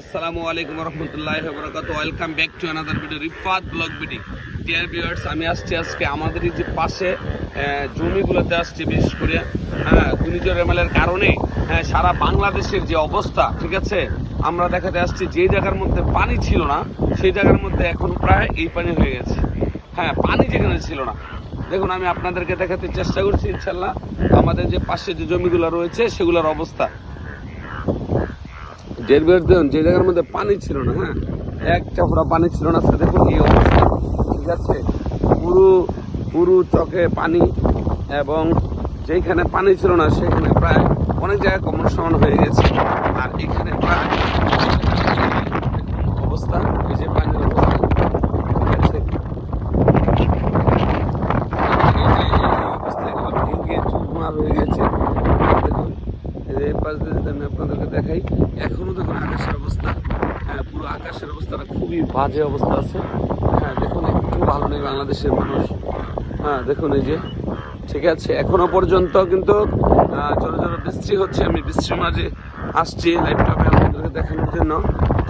আসসালামু আলাইকুম রহমতুল্লাহ বরকাত welcome back to another video Rifat blog BD dear viewers আমি আসছি আজকে আমাদের যে পাশে জমিগুলোতে আসছি বিশেষ করে হ্যাঁ ঘূর্ণিঝড় এমএলের কারণে হ্যাঁ, সারা বাংলাদেশের যে অবস্থা ঠিক আছে? আমরা দেখাতে আসছি যে জায়গার মধ্যে পানি ছিল না সেই জায়গার মধ্যে এখন প্রায় এই পানি হয়ে গেছে। হ্যাঁ পানি যেখানে ছিল না। দেখুন আমি আপনাদেরকে দেখাতে চেষ্টা করছি ইনশাল্লাহ আমাদের যে পাশে যে জমিগুলো রয়েছে সেগুলোর অবস্থা। বের দেখুন যে জায়গার মধ্যে পানি ছিল না হ্যাঁ? এক চাপড়া পানি ছিল না সে দেখুন এই অবস্থা। ঠিক আছে? পুরো পুরো চকে পানি এবং যেখানে পানি ছিল না, সেখানে প্রায় অনেক জায়গায় কমন সমান হয়ে গেছে। আর এখানে প্রায় অবস্থা, এই যে পানির অবস্থা ঠিক আছে এই যে এই অবস্থা এগুলো ভেঙে চুরমার হয়ে গেছে দেখুন এই যে এই পাশ দিয়ে যদি আমি আপনাদেরকে দেখাই, এখনও দেখুন আকাশের অবস্থা। হ্যাঁ পুরো আকাশের অবস্থাটা খুবই বাজে অবস্থা আছে। হ্যাঁ দেখুন, একটু ভালো নেই বাংলাদেশের মানুষ। হ্যাঁ দেখুন এই যে, ঠিক আছে, এখনও পর্যন্ত কিন্তু জোরে জোরে বৃষ্টি হচ্ছে। আমি বৃষ্টির মাঝে আসছি লাইভটাপে আপনাদেরকে দেখানোর জন্য।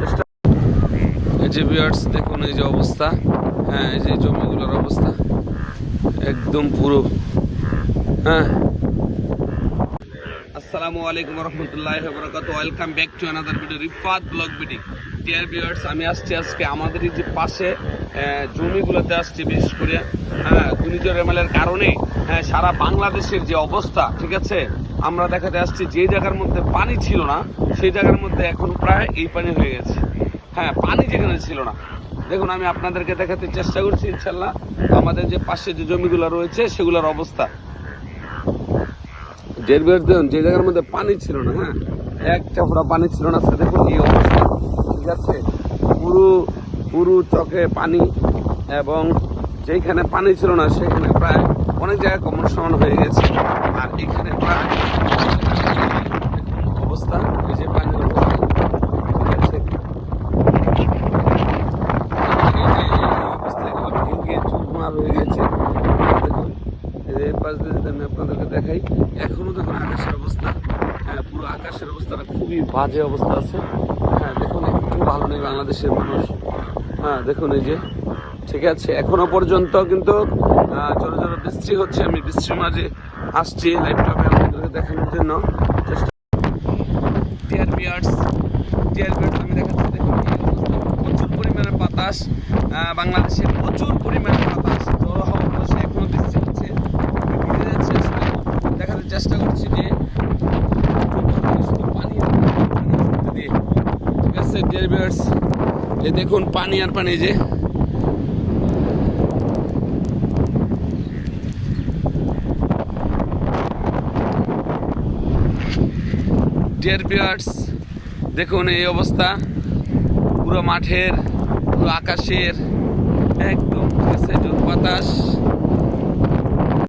চেষ্টা এই যে বিয়ার্স দেখুন এই যে অবস্থা। হ্যাঁ এই যে জমিগুলোর অবস্থা। একদম পুরো। হ্যাঁ আসসালামু আলাইকুম রহমতুল্লাহ বরকাত welcome back to another video Rifat blog BD dear viewers আমি আসছি আজকে আমাদের যে পাশে জমিগুলোতে আসছি, বিশেষ করে হ্যাঁ ঘূর্ণিঝড় এমএলের কারণে হ্যাঁ সারা বাংলাদেশের যে অবস্থা, ঠিক আছে? আমরা দেখাতে আসছি যে জায়গার মধ্যে পানি ছিল না, সেই জায়গার মধ্যে এখন প্রায় এই পানি হয়ে গেছে। হ্যাঁ পানি যেখানে ছিল না। দেখুন, আমি আপনাদেরকে দেখাতে চেষ্টা করছি ইনশাল্লাহ আমাদের যে পাশে যে জমিগুলো রয়েছে, সেগুলোর অবস্থা। বের দেখুন যে জায়গার মধ্যে পানি ছিল না হ্যাঁ? এক চাপড়া পানি ছিল না সে দেখুন এই অবস্থা। ঠিক আছে? পুরো পুরো চকে পানি এবং যেখানে পানি ছিল না, সেখানে প্রায় অনেক জায়গায় কমন সমান হয়ে গেছে। আর এখানে প্রায় অবস্থা, এই যে পানির অবস্থা। অবস্থা হয়ে গেছে। পাশ দিয়ে যদি আমি আপনাদেরকে দেখাই। এখনও দেখুন আকাশের অবস্থা। হ্যাঁ পুরো আকাশের অবস্থাটা খুবই বাজে অবস্থা আছে। হ্যাঁ দেখুন, একটু ভালো নেই বাংলাদেশের মানুষ। হ্যাঁ দেখুন এই যে। ঠিক আছে, এখনও পর্যন্ত কিন্তু জোরে জোরে বৃষ্টি হচ্ছে। আমি বৃষ্টির মাঝে আসছি লাইভটাপে আপনাদেরকে দেখানোর জন্য। চেষ্টা আমি দেখাচ্ছি, দেখুন প্রচুর পরিমাণে বাতাস। বাংলাদেশে প্রচুর পরিমাণে বাতাস জড়ো হওয়ার বসে এখনও বৃষ্টি হচ্ছে আমি ভিজে যাচ্ছি আসলে দেখাতে চেষ্টা করছি যে শুধু পানি আর পানি, পানির মধ্যে দিয়ে। ঠিক আছে ডিয়ার বিয়ার্স এই দেখুন পানি আর পানি যে। ডিয়ার দেখুন এই অবস্থা। পুরো মাঠের, পুরো আকাশের একদম বাতাস।